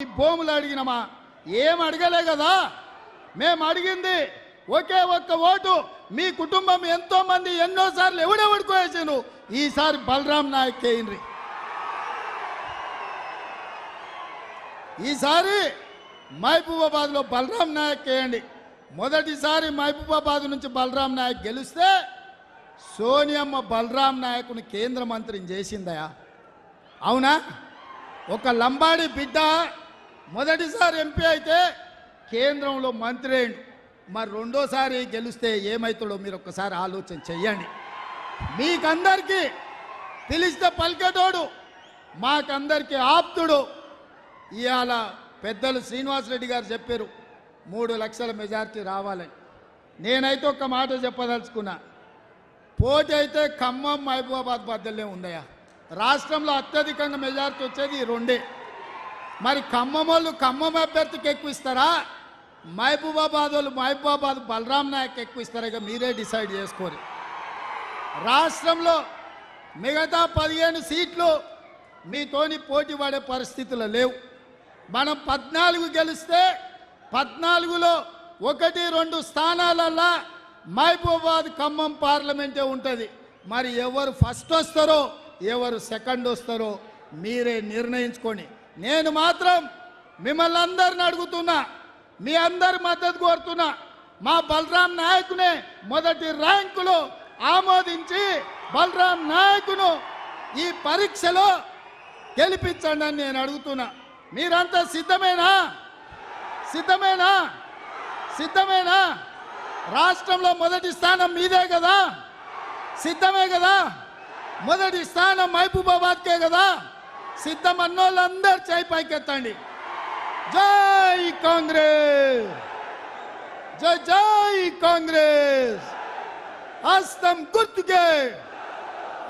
ఈ భూములు అడిగినమా? ఏం అడగలే కదా? మేము అడిగింది ఒకే ఒక్క ఓటు మీ కుటుంబం ఎంతో మంది ఎన్నోసార్లు ఎవడెవడికో వేసాను ఈసారి బలరాం నాయక్ వేయండి ఈసారి మహబూబాబాద్లో బలరాం నాయక్ వేయండి మొదటిసారి మహబూబాబాద్ నుంచి బలరాం నాయక్ గెలిస్తే సోనియమ్మ బలరాం నాయకుని కేంద్ర మంత్రిని చేసిందయా? అవునా? ఒక లంబాడి బిడ్డ మొదటిసారి ఎంపీ అయితే కేంద్రంలో మంత్రి అయిండు మరి రెండోసారి గెలిస్తే ఏమవుతాడో మీరు ఒక్కసారి ఆలోచన చెయ్యండి. మీకందరికీ పిలిస్తే పలికేటోడు మాకందరికీ ఆప్తుడు. ఇవాళ పెద్దలు శ్రీనివాసరెడ్డి గారు చెప్పారు మూడు లక్షల మెజార్టీ రావాలని. నేనైతే ఒక మాట చెప్పదలుచుకున్నా పోటీ అయితే ఖమ్మం మహబూబాబాద్ బద్దలే ఉన్నాయా? రాష్ట్రంలో అత్యధికంగా మెజార్టీ వచ్చేది ఈ రెండే. మరి ఖమ్మం వాళ్ళు ఖమ్మం అభ్యర్థికి ఎక్కువ ఇస్తారా? మహబూబాబాద్ వాళ్ళు మహబూబాబాద్ బలరాం నాయక్ ఎక్కువ ఇస్తారా? ఇక మీరే డిసైడ్ చేసుకోరు. రాష్ట్రంలో మిగతా పదిహేను సీట్లు మీతోని పోటీ పడే పరిస్థితులు లేవు. మనం పద్నాలుగు గెలిస్తే పద్నాలుగులో ఒకటి రెండు స్థానాలల్లా మహబూబాబాద్ ఖమ్మం పార్లమెంటే ఉంటుంది. మరి ఎవరు ఫస్ట్ వస్తారో ఎవరు సెకండ్ వస్తారో మీరే నిర్ణయించుకొని నేను మాత్రం మిమ్మల్ని అందరిని అడుగుతున్నా మీ అందరి మద్దతు కోరుతున్నా మా బలరాం నాయకునే మొదటి ర్యాంకులో ఆమోదించి బలరాం నాయకును ఈ పరీక్షలో గెలిపించండి అని నేను అడుగుతున్నా. మీరంతా సిద్ధమేనా? సిద్ధమేనా? సిద్ధమేనా? రాష్ట్రంలో మొదటి స్థానం మీదే కదా? సిద్ధమే కదా? మొదటి స్థానం మహబూబాబాద్కే కదా? సిద్ధం అన్నోళ్ళందరూ చేయి పైకెత్తండి జై కాంగ్రెస్ జై జై కాంగ్రెస్ హస్తం గుర్తుకే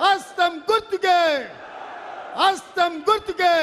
హస్తం గుర్తుకే హస్తం గుర్తుకే